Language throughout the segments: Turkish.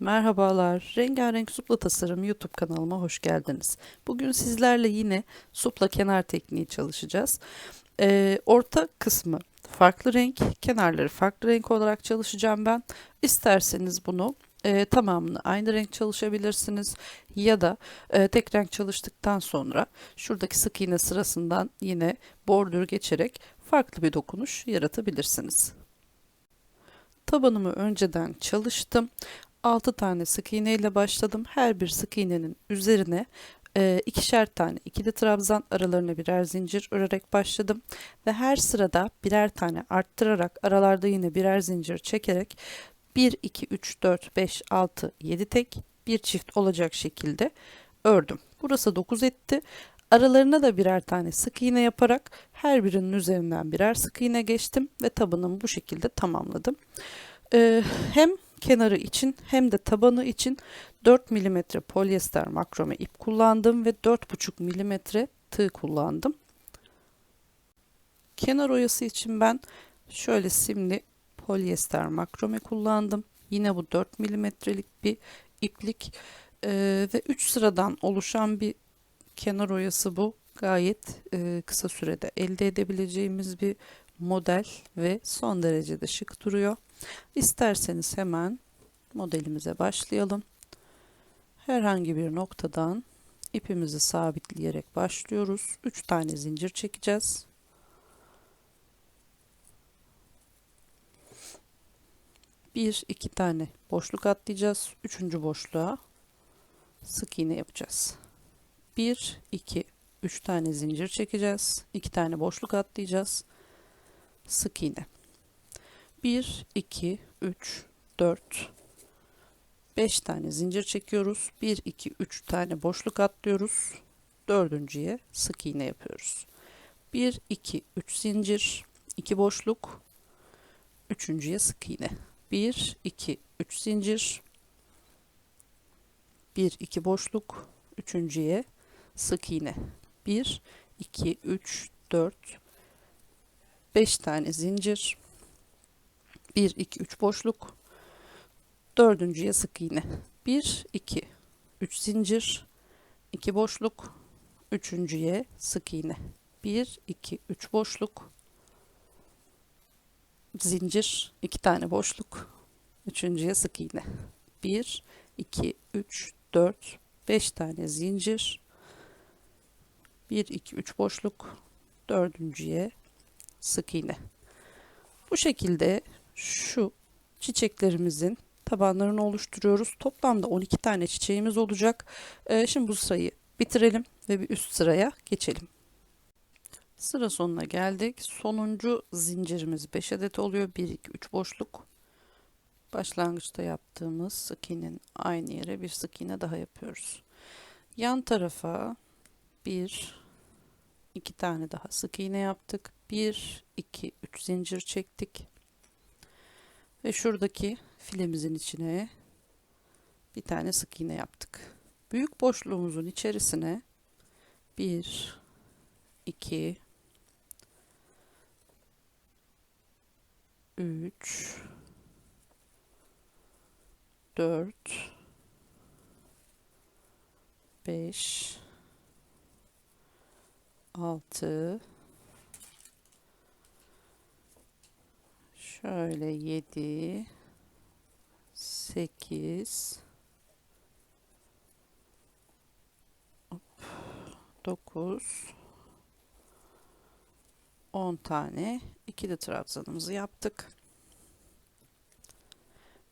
Merhabalar, Rengarenk Supla Tasarım YouTube kanalıma hoş geldiniz. Bugün sizlerle yine supla kenar tekniği çalışacağız. Ee, orta kısmı farklı renk, kenarları farklı renk olarak çalışacağım ben. İsterseniz bunu e, tamamını aynı renk çalışabilirsiniz ya da e, tek renk çalıştıktan sonra şuradaki sık iğne sırasından yine bordür geçerek farklı bir dokunuş yaratabilirsiniz. Tabanımı önceden çalıştım. 6 tane sık iğne ile başladım. Her bir sık iğnenin üzerine e, ikişer tane ikili trabzan aralarına birer zincir örerek başladım ve her sırada birer tane arttırarak aralarda yine birer zincir çekerek 1 2 3 4 5 6 7 tek bir çift olacak şekilde ördüm. Burası 9 etti. Aralarına da birer tane sık iğne yaparak her birinin üzerinden birer sık iğne geçtim ve tabanımı bu şekilde tamamladım. Ee, hem kenarı için hem de tabanı için 4 mm polyester makrome ip kullandım ve 4,5 mm tığ kullandım. Kenar oyası için ben şöyle simli polyester makrome kullandım. Yine bu 4 mm'lik bir iplik ee, ve 3 sıradan oluşan bir kenar oyası bu. Gayet e, kısa sürede elde edebileceğimiz bir model ve son derece de şık duruyor. İsterseniz hemen modelimize başlayalım. Herhangi bir noktadan ipimizi sabitleyerek başlıyoruz. 3 tane zincir çekeceğiz. Bir iki tane boşluk atlayacağız. Üçüncü boşluğa sık iğne yapacağız. 1 2 3 tane zincir çekeceğiz. 2 tane boşluk atlayacağız. Sık iğne. 1 2 3 4 5 tane zincir çekiyoruz. 1 2 3 tane boşluk atlıyoruz. Dördüncüye sık iğne yapıyoruz. 1 2 3 zincir, 2 boşluk, üçüncüye sık iğne. 1 2 3 zincir, 1 2 boşluk, üçüncüye sık iğne. 1 2 3 4 5 tane zincir, 1 2 3 boşluk, dördüncüye sık iğne 1 2 3 zincir. 2 boşluk. Üçüncüye sık iğne 1 2 3 boşluk. Zincir. 2 tane boşluk. Üçüncüye sık iğne 1 2 3 4 5 tane zincir. 1 2 3 boşluk. Dördüncüye sık iğne bu şekilde şu çiçeklerimizin tabanlarını oluşturuyoruz. Toplamda 12 tane çiçeğimiz olacak. Ee, şimdi bu sırayı bitirelim ve bir üst sıraya geçelim. Sıra sonuna geldik. Sonuncu zincirimiz 5 adet oluyor. 1 2 3 boşluk. Başlangıçta yaptığımız sık iğnenin aynı yere bir sık iğne daha yapıyoruz. Yan tarafa 1 2 tane daha sık iğne yaptık. 1 2 3 zincir çektik. Ve şuradaki filemizin içine bir tane sık iğne yaptık. Büyük boşluğumuzun içerisine 1 2 3 4 5 6 şöyle 7 8 9 10 tane ikili trabzanımızı yaptık.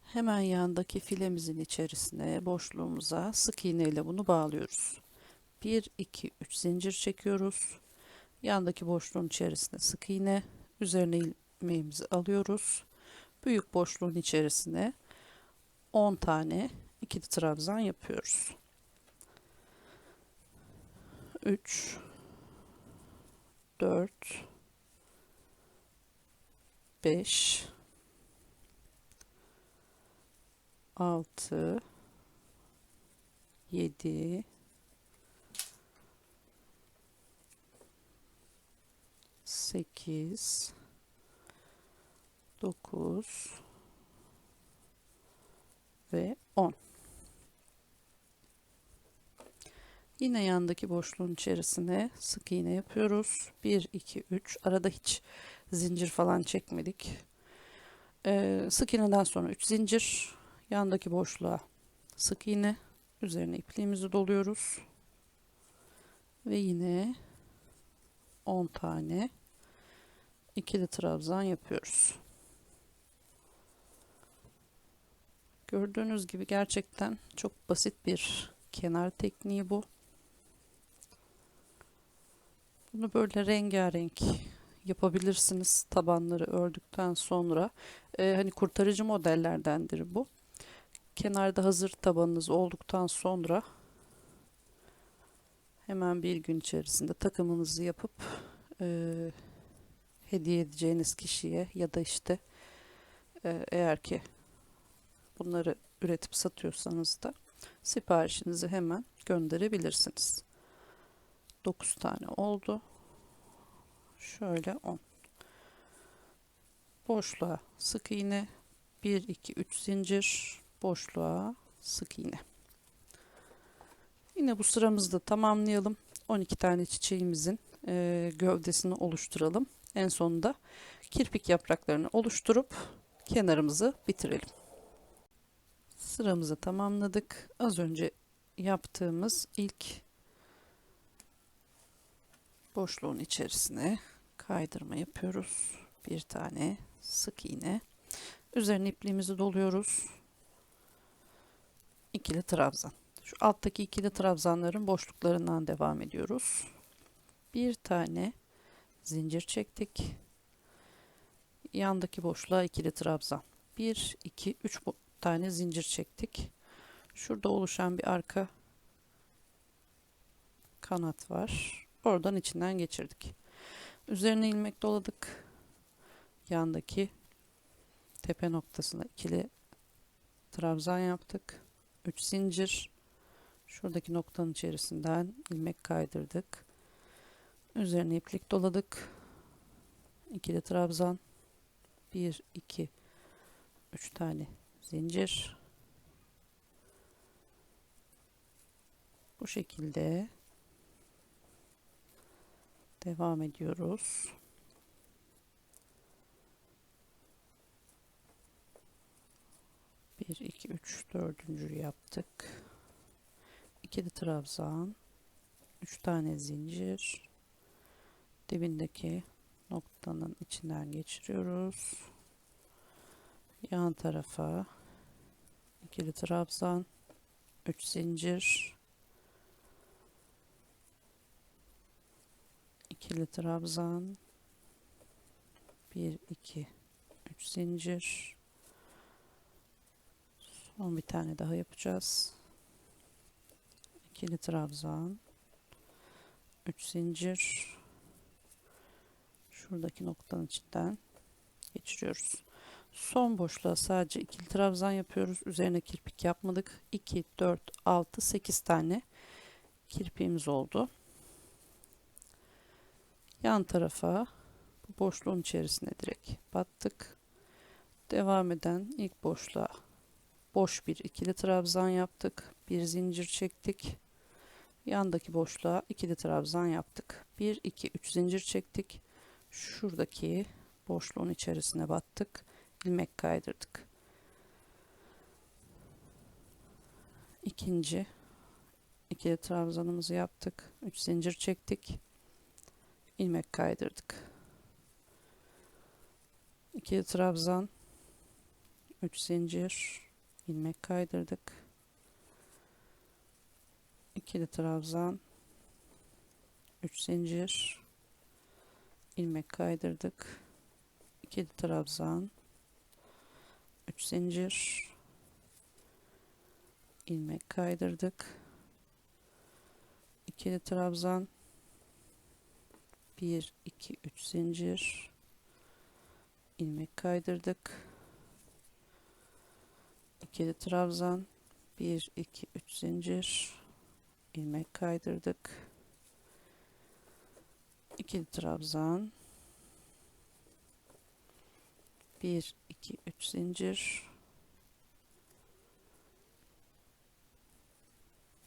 Hemen yandaki filemizin içerisine boşluğumuza sık iğne ile bunu bağlıyoruz. 1 2 3 zincir çekiyoruz. Yandaki boşluğun içerisine sık iğne, üzerine ilmeğimizi alıyoruz. Büyük boşluğun içerisine 10 tane ikili trabzan yapıyoruz. 3 4 5 6 7 8 9 ve 10 Yine yandaki boşluğun içerisine sık iğne yapıyoruz. 1, 2, 3. Arada hiç zincir falan çekmedik. Ee, sık iğneden sonra 3 zincir. Yandaki boşluğa sık iğne. Üzerine ipliğimizi doluyoruz. Ve yine 10 tane ikili trabzan yapıyoruz. Gördüğünüz gibi gerçekten çok basit bir kenar tekniği bu. Bunu böyle rengarenk yapabilirsiniz tabanları ördükten sonra. Ee, hani kurtarıcı modellerdendir bu. Kenarda hazır tabanınız olduktan sonra hemen bir gün içerisinde takımınızı yapıp e, hediye edeceğiniz kişiye ya da işte e, eğer ki bunları üretip satıyorsanız da siparişinizi hemen gönderebilirsiniz. 9 tane oldu. Şöyle 10. Boşluğa sık iğne 1 2 3 zincir boşluğa sık iğne. Yine bu sıramızda tamamlayalım. 12 tane çiçeğimizin e, gövdesini oluşturalım. En sonunda kirpik yapraklarını oluşturup kenarımızı bitirelim. Sıramızı tamamladık. Az önce yaptığımız ilk boşluğun içerisine kaydırma yapıyoruz. Bir tane sık iğne. Üzerine ipliğimizi doluyoruz. İkili trabzan. Şu alttaki ikili trabzanların boşluklarından devam ediyoruz. Bir tane zincir çektik. Yandaki boşluğa ikili trabzan. 1 2 3 tane zincir çektik. Şurada oluşan bir arka kanat var. Oradan içinden geçirdik. Üzerine ilmek doladık. Yandaki tepe noktasına ikili trabzan yaptık. 3 zincir. Şuradaki noktanın içerisinden ilmek kaydırdık. Üzerine iplik doladık. İkili trabzan. 1 2 3 tane zincir. Bu şekilde devam ediyoruz. Bir, iki, üç, dördüncü yaptık. İkili trabzan, üç tane zincir, dibindeki noktanın içinden geçiriyoruz. Yan tarafa ikili trabzan, üç zincir, ikili trabzan 1 2 3 zincir. Son bir tane daha yapacağız. İkili trabzan 3 zincir. Şuradaki noktanın içinden geçiriyoruz son boşluğa sadece ikili trabzan yapıyoruz üzerine kirpik yapmadık 2 4 6 8 tane kirpiğimiz oldu yan tarafa bu boşluğun içerisine direkt battık. Devam eden ilk boşluğa boş bir ikili trabzan yaptık. Bir zincir çektik. Yandaki boşluğa ikili trabzan yaptık. 1 2 3 zincir çektik. Şuradaki boşluğun içerisine battık. İlmek kaydırdık. İkinci ikili trabzanımızı yaptık. 3 zincir çektik ilmek kaydırdık. 2 trabzan 3 zincir ilmek kaydırdık. İkili trabzan 3 zincir ilmek kaydırdık. İkili trabzan 3 zincir. İlmek kaydırdık. İkili trabzan. 1 2 3 zincir. İlmek kaydırdık. İkili trabzan. 1 2 3 zincir. İlmek kaydırdık. İkili trabzan 1 2 3 zincir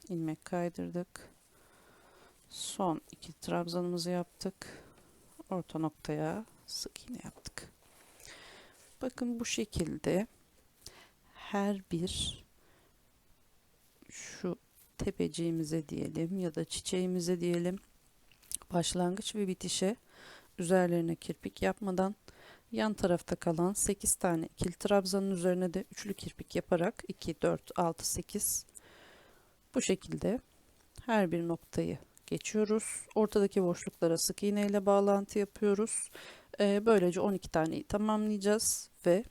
ilmek kaydırdık. Son iki trabzanımızı yaptık. Orta noktaya sık iğne yaptık. Bakın bu şekilde her bir şu tepeciğimize diyelim ya da çiçeğimize diyelim başlangıç ve bitişe üzerlerine kirpik yapmadan yan tarafta kalan 8 tane ikili trabzanın üzerine de üçlü kirpik yaparak 2 4 6 8 bu şekilde her bir noktayı geçiyoruz. Ortadaki boşluklara sık iğne ile bağlantı yapıyoruz. Ee, böylece 12 taneyi tamamlayacağız ve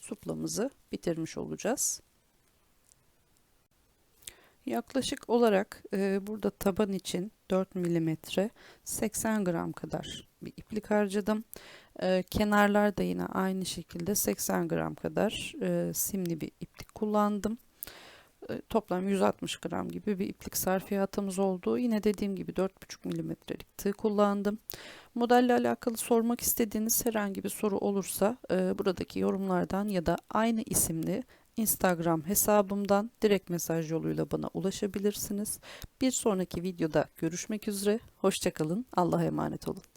suplamızı bitirmiş olacağız. Yaklaşık olarak e, burada taban için 4 milimetre 80 gram kadar bir iplik harcadım. E, kenarlarda yine aynı şekilde 80 gram kadar e, simli bir iplik kullandım. E, toplam 160 gram gibi bir iplik sarfiyatımız oldu. Yine dediğim gibi 4,5 milimetrelik tığ kullandım. Modelle alakalı sormak istediğiniz herhangi bir soru olursa e, buradaki yorumlardan ya da aynı isimli Instagram hesabımdan direkt mesaj yoluyla bana ulaşabilirsiniz. Bir sonraki videoda görüşmek üzere. Hoşçakalın. Allah'a emanet olun.